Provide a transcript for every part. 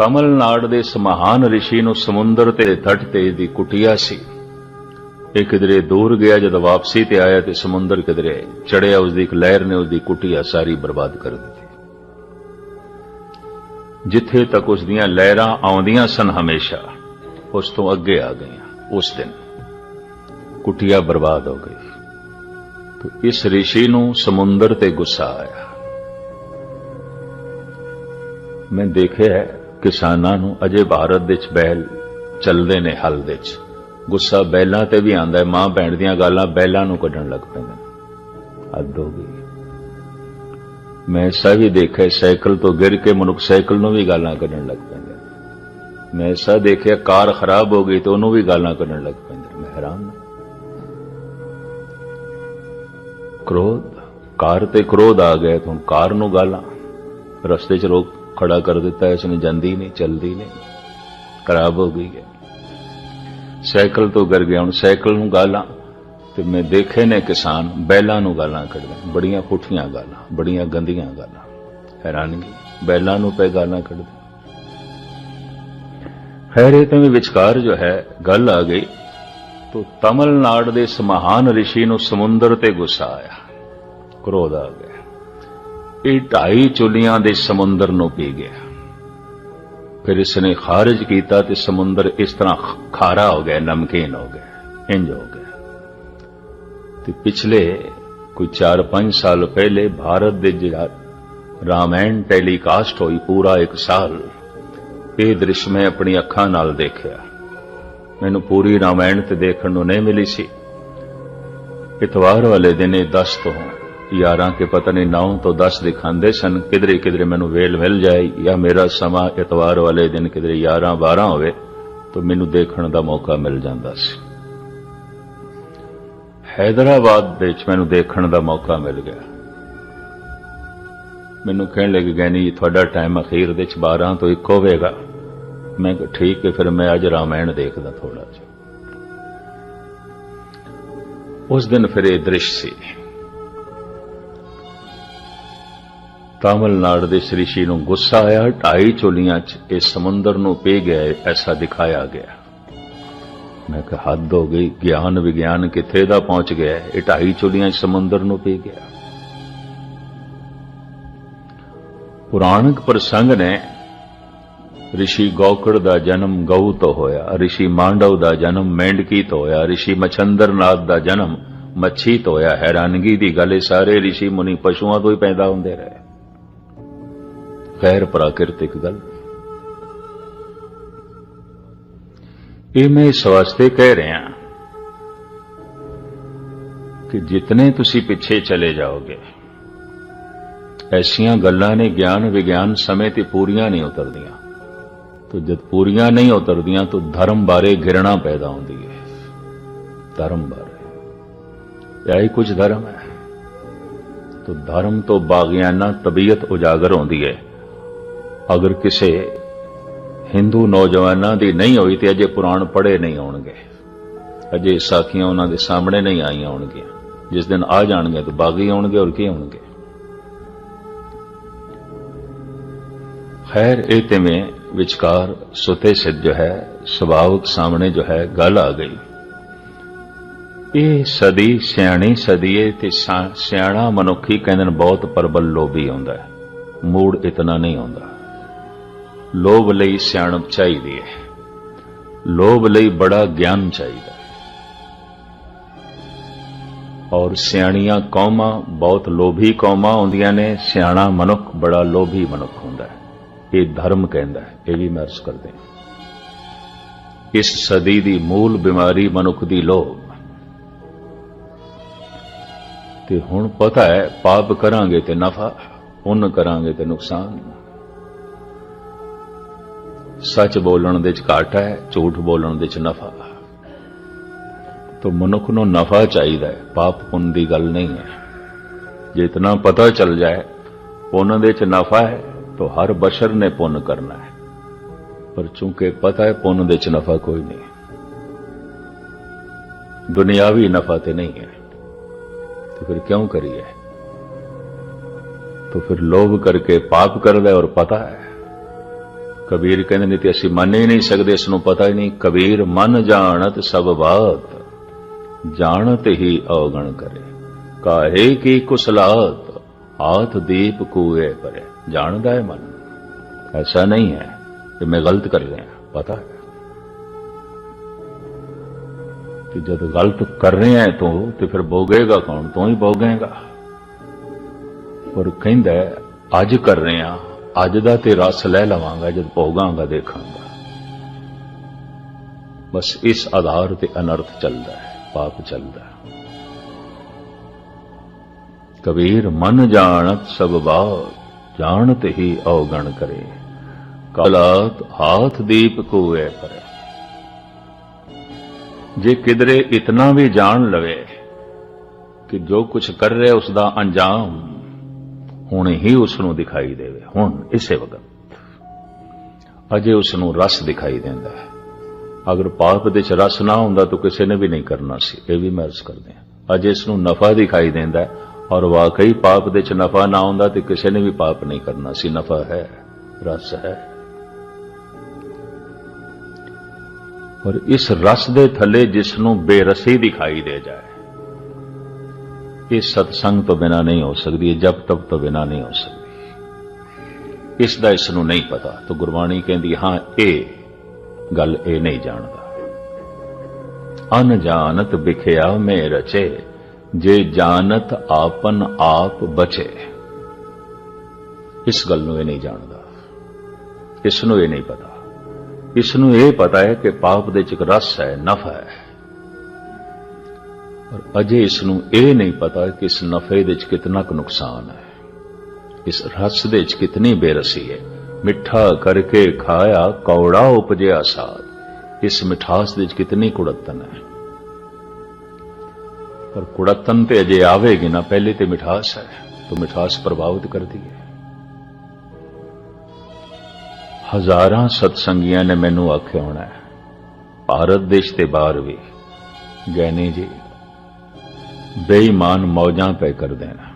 ਤਮਿਲਨਾਡ ਦੇ ਇਸ ਮਹਾਨ ਰਿਸ਼ੀ ਨੂੰ ਸਮੁੰਦਰ ਤੇ ਤੱਟ ਤੇ ਦੀ ਕੁਟਿਆ ਸੀ। ਇਹ ਕਿਧਰੇ ਦੂਰ ਗਿਆ ਜਦ ਵਾਪਸੀ ਤੇ ਆਇਆ ਤੇ ਸਮੁੰਦਰ ਕਿਧਰੇ ਚੜਿਆ ਉਸ ਦੀ ਇੱਕ ਲਹਿਰ ਨੇ ਉਸ ਦੀ ਕੁਟਿਆ ਸਾਰੀ ਬਰਬਾਦ ਕਰ ਦਿੱਤੀ। ਜਿੱਥੇ ਤੱਕ ਉਸ ਦੀਆਂ ਲਹਿਰਾਂ ਆਉਂਦੀਆਂ ਸਨ ਹਮੇਸ਼ਾ, ਉਸ ਤੋਂ ਅੱਗੇ ਆ ਗਈਆਂ। ਉਸ ਦਿਨ ਕੁਟਿਆ ਬਰਬਾਦ ਹੋ ਗਈ ਤੋ ਇਸ ਰਿਸ਼ੀ ਨੂੰ ਸਮੁੰਦਰ ਤੇ ਗੁੱਸਾ ਆਇਆ। ਮੈਂ ਦੇਖਿਆ ਕਿਸਾਨਾਂ ਨੂੰ ਅਜੇ ਭਾਰਤ ਵਿੱਚ ਬੈਲ ਚੱਲਦੇ ਨੇ ਹਲ ਦੇ ਵਿੱਚ। ਗੁੱਸਾ ਬੈਲਾਂ ਤੇ ਵੀ ਆਂਦਾ ਹੈ, ਮਾਂ ਭੈਣ ਦੀਆਂ ਗਾਲਾਂ ਬੈਲਾਂ ਨੂੰ ਕੱਢਣ ਲੱਗ ਪੈਂਦੇ ਨੇ ਅੱਧ ਹੋ ਗਈ। ਮੈਂ ਐਸਾ ਵੀ ਦੇਖਿਆ, ਸਾਈਕਲ ਤੋਂ ਗਿਰ ਕੇ ਮਨੁੱਖ ਸਾਈਕਲ ਨੂੰ ਵੀ ਗਾਲਾਂ ਕੱਢਣ ਲੱਗ ਪੈਂਦੇ ਮੈਂ ਐਸਾ ਦੇਖਿਆ, ਕਾਰ ਖਰਾਬ ਹੋ ਗਈ ਤੇ ਉਹਨੂੰ ਵੀ ਗਾਲਾਂ ਕੱਢਣ ਲੱਗ ਪੈਂਦੇ ਮੈਂ ਹੈਰਾਨ ਕ੍ਰੋਧ, ਕਾਰ ਤੇ ਕ੍ਰੋਧ ਆ ਗਿਆ ਤਾਂ ਹੁਣ ਕਾਰ ਨੂੰ ਗਾਲਾਂ। ਰਸਤੇ 'ਚ ਰੋਕ ਖੜਾ ਕਰ ਦਿੱਤਾ ਇਸ ਨੇ ਜਾਂਦੀ ਨਹੀਂ, ਚੱਲਦੀ ਨਹੀਂ। ਖਰਾਬ ਹੋ ਗਈ ਹੈ। ਸਾਈਕਲ ਤੋਂ ਗਰ ਗਿਆ, ਹੁਣ ਸਾਈਕਲ ਨੂੰ ਗਾਲਾਂ, ਤੇ ਮੈਂ ਦੇਖੇ ਨੇ ਕਿਸਾਨ, ਬੈਲਾਂ ਨੂੰ ਗਾਲਾਂ ਕੱਢਦੇ ਬੜੀਆਂ ਪੁੱਠੀਆਂ ਗਾਲਾਂ, ਬੜੀਆਂ ਗੰਦੀਆਂ ਗਾਲਾਂ। ਹੈਰਾਨਗੀ ਬੈਲਾਂ ਨੂੰ ਪੈ ਗਾਲਾਂ ਕੱਢਦੇ ਖੈਰ, ਇਹ ਤਾਂ ਵੀ ਵਿਚਕਾਰ ਜੋ ਹੈ, ਗੱਲ ਆ ਗਈ। ਤੋ ਤਮਿਲਨਾਡ ਦੇ ਇਸ ਮਹਾਨ ਰਿਸ਼ੀ ਨੂੰ ਸਮੁੰਦਰ ਤੇ ਗੁੱਸਾ ਆਇਆ। ਕ੍ਰੋਧ ਆ ਗਿਆ। ਇਹ ਢਾਈ ਚੁੱਲੀਆਂ ਦੇ ਸਮੁੰਦਰ ਨੂੰ ਪੀ ਗਿਆ। ਫਿਰ ਇਸ ਨੇ ਖਾਰਜ ਕੀਤਾ ਤੇ ਸਮੁੰਦਰ ਇਸ ਤਰ੍ਹਾਂ ਖਾਰਾ ਹੋ ਗਿਆ, ਨਮਕੀਨ ਹੋ ਗਿਆ, ਇੰਜ ਹੋ ਗਿਆ। ਤੇ ਪਿਛਲੇ ਕੋਈ 4-5 ਸਾਲ ਪਹਿਲੇ ਭਾਰਤ ਦੇ ਜਿਹੜਾ ਰਾਮਾਇਣ ਟੈਲੀਕਾਸਟ ਹੋਈ ਪੂਰਾ ਇੱਕ ਸਾਲ, ਇਹ ਦ੍ਰਿਸ਼ ਮੈਂ ਆਪਣੀ ਅੱਖਾਂ ਨਾਲ ਦੇਖਿਆ। ਮੈਨੂੰ ਪੂਰੀ ਰਾਮਾਇਣ ਤੇ ਦੇਖਣ ਨੂੰ ਨਹੀਂ ਮਿਲੀ ਸੀ। ਇਤਵਾਰ ਵਾਲੇ ਦਿਨ ਇਹ 10 ਤੋਂ 11 ਕੇ ਪਤਾ ਨਹੀਂ 9 ਤੋਂ 10 ਦਿਖਾਉਂਦੇ ਸਨ, ਕਿਧਰੇ ਕਿਧਰੇ ਮੈਨੂੰ ਵੇਲ ਮਿਲ ਜਾਏ ਜਾਂ ਮੇਰਾ ਸਮਾਂ ਇਤਵਾਰ ਵਾਲੇ ਦਿਨ ਕਿਧਰੇ 11 12 ਹੋਵੇ, ਤਾਂ ਮੈਨੂੰ ਦੇਖਣ ਦਾ ਮੌਕਾ ਮਿਲ ਜਾਂਦਾ ਸੀ। ਹੈਦਰਾਬਾਦ ਦੇ ਵਿੱਚ ਮੈਨੂੰ ਦੇਖਣ ਦਾ ਮੌਕਾ ਮਿਲ ਗਿਆ। ਮੈਨੂੰ ਕਹਿਣ ਲੱਗੇ, ਗੈਨੀ ਜੀ ਤੁਹਾਡਾ ਟਾਈਮ ਅਖੀਰ ਦੇ ਵਿੱਚ 12 ਤੋਂ 1 ਹੋਵੇਗਾ। ਮੈਂ ਕਿਹਾ, ਠੀਕ ਹੈ, ਫਿਰ ਮੈਂ ਅੱਜ ਰਾਮਾਇਣ ਦੇਖਦਾ ਥੋੜਾ ਜਿਹਾ। ਉਸ ਦਿਨ ਫਿਰ ਇਹ ਦ੍ਰਿਸ਼ ਸੀ। ਤਾਮਿਲਨਾਡੂ ਦੇ ਸ੍ਰਿਸ਼ੀ ਨੂੰ ਗੁੱਸਾ ਆਇਆ, ਢਾਈ ਚੋਲੀਆਂ 'ਚ ਇਹ ਸਮੁੰਦਰ ਨੂੰ ਪੀ ਗਿਆ, ਐਸਾ ਦਿਖਾਇਆ ਗਿਆ। ਮੈਂ ਕਿਹਾ, ਹੱਦ ਹੋ ਗਈ, ਗਿਆਨ ਵਿਗਿਆਨ ਕਿੱਥੇ ਦਾ ਪਹੁੰਚ ਗਿਆ? ਇਹ ਢਾਈ ਚੋਲੀਆਂ 'ਚ ਸਮੁੰਦਰ ਨੂੰ ਪੀ ਗਿਆ। ਪੁਰਾਣਕ ਪ੍ਰਸੰਗ ਨੇ ਰਿਸ਼ੀ ਗੌਕੜ ਦਾ ਜਨਮ ਗਊ ਤੋਂ ਹੋਇਆ, ਰਿਸ਼ੀ ਮਾਂਡਵ ਦਾ ਜਨਮ ਮੇਂਢਕੀ ਤੋਂ ਹੋਇਆ, ਰਿਸ਼ੀ ਮਛੰਦਰਨਾਥ ਦਾ ਜਨਮ ਮੱਛੀ ਤੋਂ ਹੋਇਆ। ਹੈਰਾਨਗੀ ਦੀ ਗੱਲ ਇਹ ਸਾਰੇ ਰਿਸ਼ੀ ਮੁਨੀ ਪਸ਼ੂਆਂ ਤੋਂ ਹੀ ਪੈਦਾ ਹੁੰਦੇ ਰਹੇ। ਗੈਰ ਪ੍ਰਾਕਿਰਤਿਕ ਗੱਲ। ਇਹ ਮੈਂ ਇਸ ਵਾਸਤੇ ਕਹਿ ਰਿਹਾ ਕਿ ਜਿਤਨੇ ਤੁਸੀਂ ਪਿੱਛੇ ਚਲੇ ਜਾਓਗੇ, ਐਸੀਆਂ ਗੱਲਾਂ ਨੇ ਗਿਆਨ ਵਿਗਿਆਨ ਸਮੇਂ ਤੇ ਪੂਰੀਆਂ ਨਹੀਂ ਉਤਰਦੀਆਂ। ਤੋ ਜਦ ਪੂਰੀਆਂ ਨਹੀਂ ਉਤਰਦੀਆਂ, ਤਾਂ ਧਰਮ ਬਾਰੇ ਗਿਰਣਾ ਪੈਦਾ ਹੁੰਦੀ ਹੈ। ਧਰਮ ਬਾਰੇ। ਇਹ ਕੁਝ ਧਰਮ ਹੈ। ਤੋ ਧਰਮ ਤੋਂ ਬਾਗਿਆਨਾ ਤਬੀਅਤ ਉਜਾਗਰ ਹੁੰਦੀ ਹੈ। ਅਗਰ ਕਿਸੇ ਹਿੰਦੂ ਨੌਜਵਾਨਾਂ ਦੀ ਨਹੀਂ ਹੋਈ ਤੇ ਅਜੇ ਪੁਰਾਣ ਪੜ੍ਹੇ ਨਹੀਂ ਆਉਣਗੇ। ਅਜੇ ਸਾਖੀਆਂ ਉਹਨਾਂ ਦੇ ਸਾਹਮਣੇ ਨਹੀਂ ਆਈਆਂ ਹੋਣਗੀਆਂ। ਜਿਸ ਦਿਨ ਆ ਜਾਣਗੇ ਤਾਂ ਬਾਗੀ ਆਉਣਗੇ ਔਰ ਕੀ ਆਉਣਗੇ? ਖੈਰ, ਇਹ ਤੇ ਮੈਂ ਵਿਚਕਾਰ ਸੁਤੇ ਸਿੱਧ ਜੋ ਹੈ ਸੁਭਾਵਕ ਸਾਹਮਣੇ ਜੋ ਹੈ, ਗੱਲ ਆ ਗਈ। ਇਹ ਸਦੀ, ਸਿਆਣੀ ਸਦੀਏ ਤੇ ਸਿਆਣਾ ਮਨੁੱਖੀ ਕਹਿੰਦੇ ਨੇ ਬਹੁਤ ਪਰਬਲ ਲੋਭੀ ਹੁੰਦਾ ਹੈ। ਮੂੜ ਇਤਨਾ ਨਹੀਂ ਹੁੰਦਾ ਲੋਭ ਲਈ ਸਿਆਣਪ ਚਾਹੀਦੀ ਹੈ। ਲੋਭ ਲਈ ਬੜਾ ਗਿਆਨ ਚਾਹੀਦਾ ਔਰ ਸਿਆਣੀਆਂ ਕੌਮਾਂ ਬਹੁਤ ਲੋਭੀ ਕੌਮਾਂ ਹੁੰਦੀਆਂ ਨੇ। ਸਿਆਣਾ ਮਨੁੱਖ ਬੜਾ ਲੋਭੀ ਮਨੁੱਖ ਹੁੰਦਾ ਹੈ। ਇਹ ਧਰਮ ਕਹਿੰਦਾ ਹੈ। ਇਹ ਵੀ ਮੈਂ ਅਰਜ਼ ਕਰਦੇ ਹਾਂ। ਇਸ ਸਦੀ ਦੀ ਮੂਲ ਬਿਮਾਰੀ ਮਨੁੱਖ ਦੀ ਲੋਭ। ਤੇ ਹੁਣ ਪਤਾ ਹੈ, ਪਾਪ ਕਰਾਂਗੇ ਤੇ ਨਫਾ, ਪੁੰਨ ਕਰਾਂਗੇ ਤੇ ਨੁਕਸਾਨ। ਸੱਚ ਬੋਲਣ ਦੇ ਚ ਘਾਟਾ ਹੈ ਝੂਠ ਬੋਲਣ ਦੇ ਚ ਨਫਾ ਤੋ ਮਨੁੱਖ ਨੂੰ ਨਫਾ ਚਾਹੀਦਾ ਹੈ ਪਾਪ ਪੁੰਨ ਦੀ ਗੱਲ ਨਹੀਂ ਹੈ ਜੇ ਇਤਨਾ ਪਤਾ ਚੱਲ ਜਾਏ ਪੁੰਨ ਦੇ ਚ ਨਫਾ ਹੈ तो हर बशर ने पुण्य करना है पर चूंकि पता है पुण्य ਦੇ ਚ ਨਫਾ ਕੋਈ ਨਹੀਂ ਦੁਨਿਆਵੀ ਨਫਾ ਤੇ ਨਹੀਂ ਹੈ तो फिर क्यों करिए तो फिर लोभ करके पाप कर दे और पता है ਕਬੀਰ ਕਹਿੰਦੇ ਨੇ ਤੇ ਅਸੀਂ ਮੰਨ ਹੀ ਨਹੀਂ ਸਕਦੇ, ਇਸ ਨੂੰ ਪਤਾ ਹੀ ਨਹੀਂ। ਕਬੀਰ ਮਨ ਜਾਣਤ ਸਭ ਬਾਤ, ਜਾਣਤ ਹੀ ਔਗਣ ਕਰੇ। ਕਾਹੇ ਕੀ ਕੁਸਲਾਤ ਹਾਥ ਦੀਪ ਕੂਏ ਪਰੇ। ਜਾਣਦਾ ਹੈ ਮਨ। ਐਸਾ ਨਹੀਂ ਹੈ ਕਿ ਮੈਂ ਗਲਤ ਕਰ ਰਿਹਾ, ਪਤਾ ਹੈ। ਕਿ ਜਦ ਗਲਤ ਕਰ ਰਿਹਾ ਹੈ ਤੂੰ, ਤੇ ਫਿਰ ਭੋਗੇਗਾ ਕੌਣ? ਤੂੰ ਹੀ ਭੋਗੇਗਾ। ਪਰ ਕਹਿੰਦਾ ਅੱਜ ਕਰ ਰਿਹਾ। ਅੱਜ ਦਾ ਤੇ ਰਸ ਲੈ ਲਵਾਂਗਾ, ਜਦ ਭੋਗਾਂਗਾ ਦੇਖਾਂਗਾ। ਬਸ ਇਸ ਆਧਾਰ ਤੇ ਅਨਰਥ ਚੱਲਦਾ ਹੈ, ਪਾਪ ਚੱਲਦਾ ਹੈ। ਕਬੀਰ, ਮਨ ਜਾਣਤ ਸਭ ਬਾਤ, ਜਾਣਤ ਹੀ ਔਗਣ ਕਰੇ। ਕਲਾਤ ਹਾਥ ਦੀਪ ਕੋਏ ਪਰੇ। ਜੇ ਕਿਦਰੇ ਇਤਨਾ ਵੀ ਜਾਣ ਲਵੇ, ਕਿ ਜੋ ਕੁਝ ਕਰ ਰਿਹਾ ਉਸ ਦਾ ਅੰਜਾਮ ਹੁਣ ਹੀ ਉਸ ਨੂੰ ਦਿਖਾਈ ਦੇਵੇ। ਹੁਣ ਇਸੇ ਵਕਤ ਅਜੇ ਉਸ ਨੂੰ ਰਸ ਦਿਖਾਈ ਦਿੰਦਾ ਹੈ। ਅਗਰ ਪਾਪ ਦੇ ਚ ਰਸ ਨਾ ਹੁੰਦਾ ਤਾਂ ਕਿਸੇ ਨੇ ਵੀ ਨਹੀਂ ਕਰਨਾ ਸੀ। ਇਹ ਵੀ ਮੈਂ ਅਰਜ਼ ਕਰਦੇ ਹਾਂ। ਅਜੇ ਇਸ ਨੂੰ ਨਫਾ ਦਿਖਾਈ ਦਿੰਦਾ ਹੈ ਔਰ ਵਾਕਈ ਪਾਪ ਦੇ ਚ ਨਫਾ ਨਾ ਹੁੰਦਾ ਤੇ ਕਿਸੇ ਨੇ ਵੀ ਪਾਪ ਨਹੀਂ ਕਰਨਾ ਸੀ। ਨਫਾ ਹੈ, ਰਸ ਹੈ। ਔਰ ਇਸ ਰਸ ਦੇ ਥੱਲੇ ਜਿਸ ਨੂੰ ਬੇਰਸੀ ਦਿਖਾਈ ਦੇ ਜਾਏ ਇਹ ਸਤਸੰਗ ਤੋਂ ਬਿਨਾ ਨਹੀਂ ਹੋ ਸਕਦੀ ਇਹ ਜਪ ਤਪ ਤੋਂ ਬਿਨਾ ਨਹੀਂ ਹੋ ਸਕਦੀ। ਇਸ ਦਾ ਇਸ ਨੂੰ ਨਹੀਂ ਪਤਾ। ਤਾਂ ਗੁਰਬਾਣੀ ਕਹਿੰਦੀ, ਹਾਂ, ਇਹ ਗੱਲ ਇਹ ਨਹੀਂ ਜਾਣਦਾ। ਅਨਜਾਨਤ ਵਿਖਿਆ ਮੇ ਰਚੇ, ਜੇ ਜਾਣਤ ਆਪਨ ਆਪ ਬਚੇ। ਇਸ ਗੱਲ ਨੂੰ ਇਹ ਨਹੀਂ ਜਾਣਦਾ। ਇਸ ਨੂੰ ਇਹ ਨਹੀਂ ਪਤਾ। ਇਸ ਨੂੰ ਇਹ ਪਤਾ ਹੈ ਕਿ ਪਾਪ ਦੇ ਚ ਇੱਕ ਰਸ ਹੈ, ਨਫਾ ਹੈ। ਪਰ ਅਜੇ ਇਸ ਨੂੰ ਇਹ ਨਹੀਂ ਪਤਾ ਕਿ ਇਸ ਨਫੇ ਦੇ ਵਿੱਚ ਕਿੰਨਾ ਕੁ ਨੁਕਸਾਨ ਹੈ। ਇਸ ਰਸ ਦੇ ਵਿੱਚ ਕਿਤਨੀ ਬੇਰਸੀ ਹੈ। ਮਿੱਠਾ ਕਰਕੇ ਖਾਇਆ ਕੌੜਾ ਉਪਜਿਆ ਸਾਦ ਇਸ ਮਿਠਾਸ ਦੇ ਵਿੱਚ ਕਿਤਨੀ ਕੁੜਤਨ ਹੈ। ਪਰ ਕੁੜਤਨ ਤੇ ਅਜੇ ਆਵੇਗੀ ਨਾ, ਪਹਿਲੇ ਤੇ ਮਿਠਾਸ ਹੈ, ਤਾਂ ਮਿਠਾਸ ਪ੍ਰਭਾਵਿਤ ਕਰਦੀ ਹੈ। ਹਜ਼ਾਰਾਂ ਸਤਸੰਗੀਆਂ ਨੇ ਮੈਨੂੰ ਆਖਿਆ ਹੋਣਾ ਹੈ, ਭਾਰਤ ਦੇਸ਼ ਤੇ ਬਾਹਰ ਵੀ। ਗੈਨੇ ਜੀ ਬੇਈਮਾਨ ਮੌਜਾਂ ਪੈ ਕਰ ਦੇਣਾ।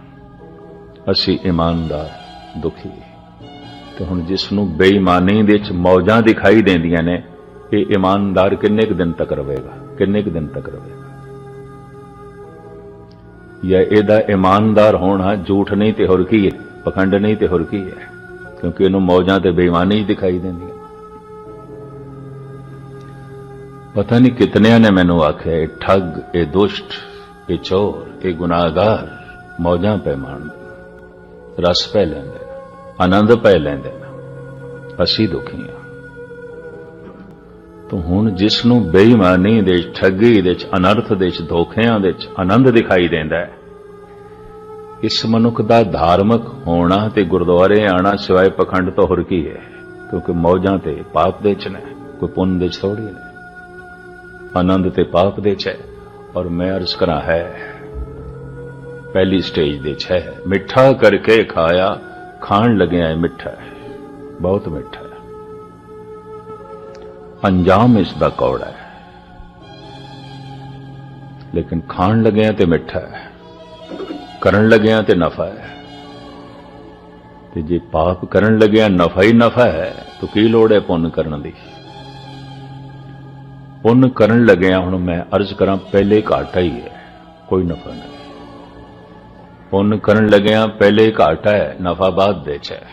ਅਸੀਂ ਇਮਾਨਦਾਰ, ਦੁਖੀ। ਤੇ ਹੁਣ ਜਿਸ ਨੂੰ ਬੇਈਮਾਨੀ ਦੇ ਵਿੱਚ ਮੌਜਾਂ ਦਿਖਾਈ ਦਿੰਦੀਆਂ ਨੇ, ਇਹ ਇਮਾਨਦਾਰ ਕਿੰਨੇ ਕੁ ਦਿਨ ਤੱਕ ਰਹੇਗਾ? ਕਿੰਨੇ ਕੁ ਦਿਨ ਤੱਕ ਰਹੇਗਾ? ਜਾਂ ਇਹਦਾ ਇਮਾਨਦਾਰ ਹੋਣਾ ਝੂਠ ਨਹੀਂ ਤੇ ਹੋਰ ਕੀ ਹੈ? ਪਖੰਡ ਨਹੀਂ ਤੇ ਹੋਰ ਕੀ ਹੈ? ਕਿਉਂਕਿ ਇਹਨੂੰ ਮੌਜਾਂ ਤੇ ਬੇਈਮਾਨੀ ਦਿਖਾਈ ਦਿੰਦੀਆਂ ਪਤਾ ਨਹੀਂ ਕਿਤਨਿਆਂ ਨੇ ਮੈਨੂੰ ਆਖਿਆ, ਇਹ ਠੱਗ, ਇਹ ਦੁਸ਼ਟ ਇਹ ਚੋਰ ਇਹ ਗੁਨਾਹਗਾਰ ਮੌਜਾਂ ਪੈ ਮਾਣ। ਰਸ ਪੈ ਲੈਂਦੇ ਆਨੰਦ ਪੈ ਲੈਂਦੇ ਨੇ। ਅਸੀਂ ਦੁਖੀ ਹਾਂ। ਤੂੰ ਹੁਣ ਜਿਸ ਨੂੰ ਬੇਈਮਾਨੀ ਦੇ ਠੱਗੀ ਦੇ ਵਿੱਚ, ਅਨਰਥ ਦੇ ਵਿੱਚ, ਧੋਖਿਆਂ ਦੇ ਵਿੱਚ ਆਨੰਦ ਦਿਖਾਈ ਦਿੰਦਾ ਹੈ ਇਸ ਮਨੁੱਖ ਦਾ ਧਾਰਮਿਕ ਹੋਣਾ ਤੇ ਗੁਰਦੁਆਰੇ ਆਣਾ ਸਿਵਾਏ ਪਖੰਡ ਤੋਂ ਹੋਰ ਕੀ ਹੈ? ਕਿਉਂਕਿ ਮੌਜਾਂ ਤੇ ਪਾਪ ਦੇ ਚ ਨੇ ਕੋਈ ਪੁੰਨ ਦੇ ਚ ਥੋੜੀ ਨੇ। ਆਨੰਦ ਤੇ ਪਾਪ ਦੇ ਚ ਹੈ। ਔਰ ਮੈਂ ਅਰਜ਼ ਕਰਾਂ ਹੈ, ਪਹਿਲੀ ਸਟੇਜ ਦੇ ਚ ਹੈ। ਮਿੱਠਾ ਕਰਕੇ ਖਾਇਆ, ਖਾਣ ਲੱਗਿਆ ਹੈ ਮਿੱਠਾ ਬਹੁਤ ਮਿੱਠਾ ਅੰਜਾਮ ਇਸ ਦਾ ਕੌੜਾ ਹੈ। ਲੇਕਿਨ ਖਾਣ ਲੱਗਿਆ ਤੇ ਮਿੱਠਾ ਹੈ, ਕਰਨ ਲੱਗਿਆ ਤੇ ਨਫਾ ਹੈ। ਤੇ ਜੇ ਪਾਪ ਕਰਨ ਲੱਗਿਆ ਨਫਾ ਹੀ ਨਫਾ ਹੈ, ਤਾਂ ਕੀ ਲੋੜ ਹੈ ਪੁੰਨ ਕਰਨ ਦੀ? ਪੁੰਨ ਕਰਨ ਲੱਗਿਆ ਹੁਣ ਮੈਂ ਅਰਜ਼ ਕਰਾਂ ਪਹਿਲੇ ਘਾਟਾ ਹੀ ਹੈ, ਕੋਈ ਨਫਾ ਨਹੀਂ। ਪੁੰਨ ਕਰਨ ਲੱਗਿਆ ਪਹਿਲੇ ਘਾਟਾ ਹੈ, ਨਫਾ ਬਾਅਦ ਦੇ ਚ ਹੈ।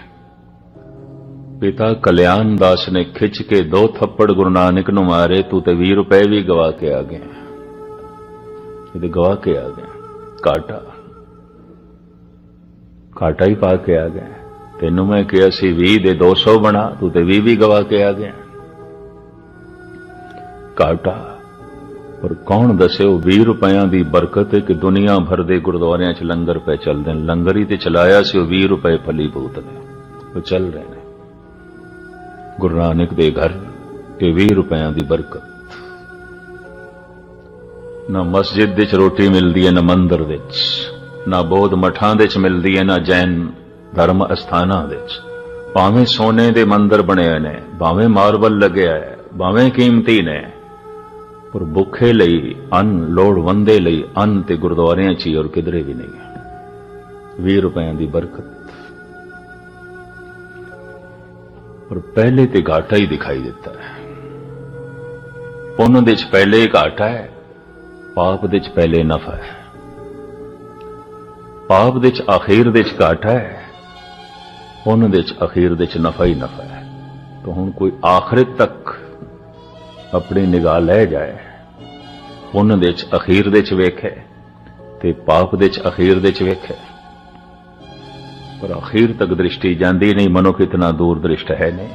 ਪਿਤਾ ਕਲਿਆਣ ਦਾਸ ਨੇ ਖਿੱਚ ਕੇ ਦੋ ਥੱਪੜ ਗੁਰੂ ਨਾਨਕ ਨੂੰ ਮਾਰੇ, ਤੂੰ ਤੇ 20 ਰੁਪਏ ਵੀ ਗਵਾ ਕੇ ਆ ਗਿਆ ਇਹਦੇ ਗਵਾ ਕੇ ਆ ਗਿਆ ਘਾਟਾ। ਘਾਟਾ ਹੀ ਪਾ ਕੇ ਆ ਗਿਆ ਤੈਨੂੰ ਮੈਂ ਕਿਹਾ ਸੀ 20 ਦੇ 200 ਬਣਾ, ਤੂੰ ਤੇ 20 ਵੀ ਗਵਾ ਕੇ ਆ ਗਿਆ। ਘਾਟਾ। ਪਰ ਕੌਣ ਦੱਸਿਓ ਉਹ 20 ਰੁਪਇਆਂ ਦੀ ਬਰਕਤ ਹੈ ਕਿ ਦੁਨੀਆ ਭਰ ਦੇ ਗੁਰਦੁਆਰਿਆਂ 'ਚ ਲੰਗਰ ਪੈ ਚੱਲਦੇ ਨੇ। ਲੰਗਰ ਹੀ ਤੇ ਚਲਾਇਆ ਸੀ ਉਹ 20 ਰੁਪਏ ਫਲੀ ਭੂਤ ਨੇ। ਉਹ ਚੱਲ ਰਹੇ ਨੇ। ਗੁਰੂ ਨਾਨਕ ਦੇ ਘਰ ਤੇ 20 ਰੁਪਇਆਂ ਦੀ ਬਰਕਤ। ਨਾ ਮਸਜਿਦ ਵਿੱਚ ਰੋਟੀ ਮਿਲਦੀ ਹੈ, ਨਾ ਮੰਦਰ ਵਿੱਚ। ਨਾ ਬੋਧ ਮਠਾਂ ਵਿੱਚ ਮਿਲਦੀ ਹੈ, ਨਾ ਜੈਨ ਧਰਮ ਅਸਥਾਨਾਂ ਵਿੱਚ ਭਾਵੇਂ ਸੋਨੇ ਦੇ ਮੰਦਰ ਬਣੇ ਹੋਏ ਨੇ, ਭਾਵੇਂ ਮਾਰਬਲ ਲੱਗਿਆ ਹੈ, ਭਾਵੇਂ ਕੀਮਤੀ ਨੇ। ਪਰ ਭੁੱਖੇ ਲਈ ਅੰਨ ਲੋੜਵੰਦੇ ਲਈ ਅੰਨ ਤੇ ਗੁਰਦੁਆਰਿਆਂ 'ਚ ਹੀ ਔਰ ਕਿਧਰੇ ਵੀ ਨਹੀਂ ਹੈ। 20 ਰੁਪਇਆਂ ਦੀ ਬਰਕਤ। ਪਰ ਪਹਿਲੇ ਤੇ ਘਾਟਾ ਹੀ ਦਿਖਾਈ ਦਿੱਤਾ ਹੈ। ਪੁੰਨ ਦੇ ਚ ਪਹਿਲੇ ਘਾਟਾ ਹੈ, ਪਾਪ ਦੇ ਚ ਪਹਿਲੇ ਨਫਾ ਹੈ। ਪਾਪ ਦੇ ਚ ਅਖੀਰ ਦੇ ਚ ਘਾਟਾ ਹੈ, ਪੁੰਨ ਦੇ ਚ ਅਖੀਰ ਦੇ ਚ ਨਫਾ ਹੀ ਨਫਾ ਹੈ। ਤਾਂ ਹੁਣ ਕੋਈ ਆਖਿਰਤ ਤੱਕ ਆਪਣੀ ਨਿਗਾਹ ਲੈ ਜਾਏ। ਪੁੰਨ ਦੇ ਚ ਅਖੀਰ ਦੇ ਚ ਵੇਖੇ ਤੇ ਪਾਪ ਦੇ ਚ ਅਖੀਰ ਦੇ ਚ ਵੇਖੇ। ਪਰ ਅਖੀਰ ਤੱਕ ਦ੍ਰਿਸ਼ਟੀ ਜਾਂਦੀ ਨਹੀਂ, ਮਨੁੱਖ ਇਤਨਾ ਦੂਰ ਦ੍ਰਿਸ਼ਟ ਹੈ ਨਹੀਂ।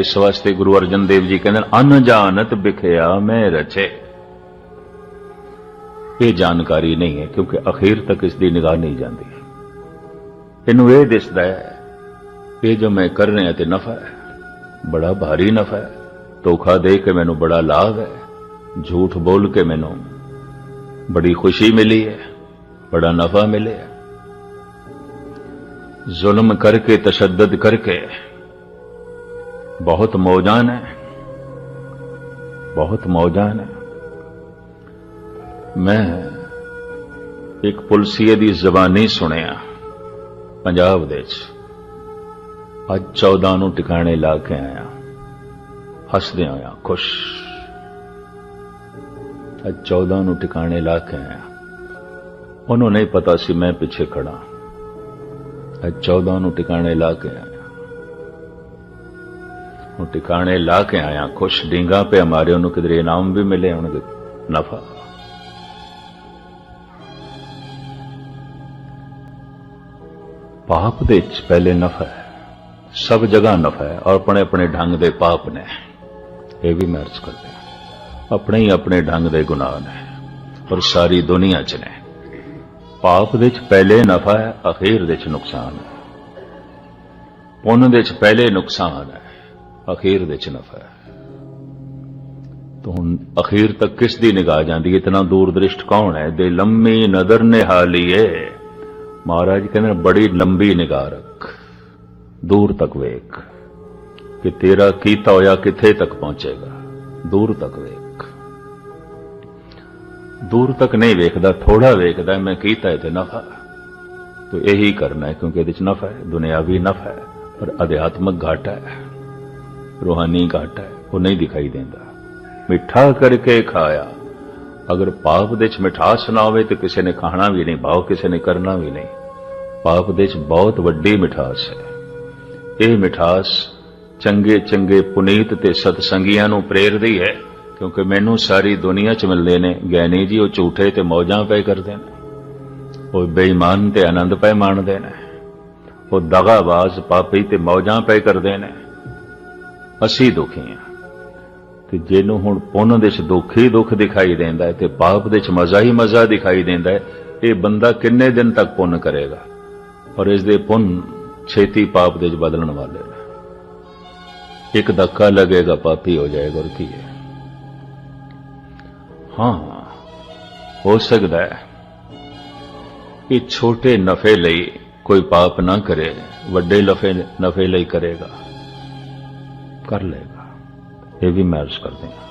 ਇਸ ਵਾਸਤੇ ਗੁਰੂ ਅਰਜਨ ਦੇਵ ਜੀ ਕਹਿੰਦੇ ਅਨਜਾਨਤ ਬਿਖਿਆ ਮੈਂ ਰਚੇ। ਇਹ ਜਾਣਕਾਰੀ ਨਹੀਂ ਹੈ, ਕਿਉਂਕਿ ਅਖੀਰ ਤੱਕ ਇਸ ਦੀ ਨਿਗਾਹ ਨਹੀਂ ਜਾਂਦੀ। ਇਹਨੂੰ ਇਹ ਦਿਸਦਾ ਹੈ, ਇਹ ਜੋ ਮੈਂ ਕਰ ਰਿਹਾ ਤੇ ਨਫਾ ਹੈ, ਬੜਾ ਭਾਰੀ ਨਫਾ ਹੈ। ਧੋਖਾ ਦੇ ਕੇ ਮੈਨੂੰ ਬੜਾ ਲਾਭ ਹੈ, ਝੂਠ ਬੋਲ ਕੇ ਮੈਨੂੰ ਬੜੀ ਖੁਸ਼ੀ ਮਿਲੀ ਹੈ, ਬੜਾ ਨਫਾ ਮਿਲਿਆ ਜ਼ੁਲਮ ਕਰਕੇ, ਤਸ਼ੱਦਦ ਕਰਕੇ ਬਹੁਤ ਮੌਜਾਂ ਨੇ, ਬਹੁਤ ਮੌਜਾਂ ਨੇ। ਮੈਂ ਇੱਕ ਪੁਲਸੀਏ ਦੀ ਜ਼ਬਾਨੀ ਸੁਣਿਆ ਪੰਜਾਬ ਦੇ ਵਿੱਚ। ਅੱਜ 14 ਨੂੰ ਟਿਕਾਣੇ ਲਾ ਕੇ ਆਇਆ। ਹੱਸਦਿਆਂ ਆਇਆ ਖੁਸ਼। ਅੱਜ 14 ਨੂੰ ਟਿਕਾਣੇ ਲਾ ਕੇ ਆਇਆ। ਉਹਨੂੰ ਨਹੀਂ ਪਤਾ ਸੀ ਮੈਂ ਪਿੱਛੇ ਖੜਾ ਅੱਜ 14 ਨੂੰ ਟਿਕਾਣੇ ਲਾ ਕੇ ਆਇਆ। ਉਹ ਟਿਕਾਣੇ ਲਾ ਕੇ ਆਇਆ, ਖੁਸ਼ ਡਿੰਗਾ ਪਿਆ ਮਾਰੇ, ਉਹਨੂੰ ਕਿਧਰੇ ਇਨਾਮ ਵੀ ਮਿਲੇ ਹੋਣਗੇ, ਨਫਾ। ਪਾਪ ਦੇ ਵਿੱਚ ਪਹਿਲੇ ਨਫਾ ਹੈ, ਸਭ ਜਗ੍ਹਾ ਨਫਾ ਹੈ, ਔਰ ਆਪਣੇ ਆਪਣੇ ਢੰਗ ਦੇ ਪਾਪ ਨੇ। ਇਹ ਵੀ ਮਰਜ਼ ਕਰਦੇ ਆ। ਆਪਣੇ ਹੀ ਆਪਣੇ ਢੰਗ ਦੇ ਗੁਨਾਹ ਨੇ ਪਰ ਸਾਰੀ ਦੁਨੀਆ 'ਚ ਨੇ। ਪਾਪ ਦੇ ਵਿੱਚ ਪਹਿਲੇ ਨਫਾ ਹੈ ਅਖੀਰ ਦੇ ਵਿੱਚ ਨੁਕਸਾਨ ਹੈ। ਪੁੰਨ ਦੇ ਵਿੱਚ ਪਹਿਲੇ ਨੁਕਸਾਨ ਹੈ ਅਖੀਰ ਦੇ ਚ ਨਫਾ ਹੈ। ਤਾਂ ਹੁਣ ਅਖੀਰ ਤੱਕ ਕਿਸ ਦੀ ਨਿਗਾਹ ਜਾਂਦੀ ਹੈ? ਇਤਨਾ ਦੂਰ ਦ੍ਰਿਸ਼ਟ ਕੌਣ ਹੈ? ਦੇ ਲੰਮੀ ਨਜ਼ਰ ਨਿਹਾਲੀਏ ਮਹਾਰਾਜ ਕਹਿੰਦੇ ਨੇ, ਬੜੀ ਲੰਬੀ ਨਿਗਾਹ ਰੱਖ ਦੂਰ ਤੱਕ ਵੇਖ। ਕਿ ਤੇਰਾ ਕੀਤਾ ਹੋਇਆ ਕਿੱਥੇ ਤੱਕ ਪਹੁੰਚੇਗਾ? ਦੂਰ ਤੱਕ ਵੇਖ। ਦੂਰ ਤੱਕ ਨਹੀਂ ਵੇਖਦਾ ਥੋੜਾ ਵੇਖਦਾ, ਮੈਂ ਕੀਤਾ ਹੈ ਤੇ ਨਫਾ। ਤੋ ਇਹੀ ਕਰਨਾ ਹੈ, ਕਿਉਂਕਿ ਇਹਦੇ ਚ ਨਫਾ ਹੈ ਦੁਨਿਆਵੀ ਨਫਾ ਹੈ, ਪਰ ਅਧਿਆਤਮਕ ਘਾਟਾ ਹੈ। ਰੂਹਾਨੀ ਘਾਟਾ ਹੈ, ਉਹ ਨਹੀਂ ਦਿਖਾਈ ਦਿੰਦਾ। ਮਿੱਠਾ ਕਰਕੇ ਖਾਇਆ। ਅਗਰ ਪਾਪ ਦੇ ਚ ਮਿਠਾਸ ਨਾ ਹੋਵੇ ਤੇ ਕਿਸੇ ਨੇ ਖਾਣਾ ਵੀ ਨਹੀਂ, ਭਾਵ ਕਿਸੇ ਨੇ ਕਰਨਾ ਵੀ ਨਹੀਂ। ਪਾਪ ਦੇ ਚ ਬਹੁਤ ਵੱਡੀ ਮਿਠਾਸ ਹੈ। ਇਹ ਮਿਠਾਸ ਚੰਗੇ ਚੰਗੇ ਪੁਨੀਤ ਤੇ ਸਤਸੰਗੀਆਂ ਨੂੰ ਪ੍ਰੇਰਦੀ ਹੈ, ਕਿਉਂਕਿ ਮੈਨੂੰ ਸਾਰੀ ਦੁਨੀਆ ਚ ਮਿਲਦੇ ਨੇ। ਗਿਆਨੀ ਜੀ, ਉਹ ਝੂਠੇ ਤੇ ਮੌਜਾਂ ਪਏ ਕਰਦੇ ਨੇ। ਉਹ ਬੇਈਮਾਨ ਤੇ ਆਨੰਦ ਪਏ ਮਾਣਦੇ ਨੇ। ਉਹ ਦਗਾਬਾਜ਼, ਪਾਪੀ ਤੇ ਮੌਜਾਂ ਪਏ ਕਰਦੇ ਨੇ। ਅਸੀਂ ਦੁਖੀ ਹਾਂ। ਤੇ ਜਿਹਨੂੰ ਹੁਣ ਪੁੰਨ ਦੇ ਚ ਦੁੱਖ ਹੀ ਦੁੱਖ ਦਿਖਾਈ ਦਿੰਦਾ ਹੈ ਤੇ ਪਾਪ ਦੇ ਚ ਮਜ਼ਾ ਹੀ ਮਜ਼ਾ ਦਿਖਾਈ ਦਿੰਦਾ ਇਹ ਬੰਦਾ ਕਿੰਨੇ ਦਿਨ ਤੱਕ ਪੁੰਨ ਕਰੇਗਾ? ਔਰ ਇਸ ਦੇ ਪੁੰਨ ਛੇਤੀ ਪਾਪ ਦੇ ਚ ਬਦਲਣ ਵਾਲੇ ਨੇ। ਇੱਕ ਧੱਕਾ ਲੱਗੇਗਾ, ਪਾਪੀ ਹੋ ਜਾਏਗਾ ਔਰ ਕੀ ਹੈ? ਹਾਂ, ਹੋ ਸਕਦਾ ਹੈ ਕਿ ਛੋਟੇ ਨਫੇ ਲਈ ਕੋਈ ਪਾਪ ਨਾ ਕਰੇ, ਵੱਡੇ ਨਫੇ ਨਫੇ ਲਈ ਕਰੇਗਾ, ਕਰ ਲੇਗਾ ਇਹ ਵੀ ਮਹਿਰਜ ਕਰਦੇ ਹਾਂ।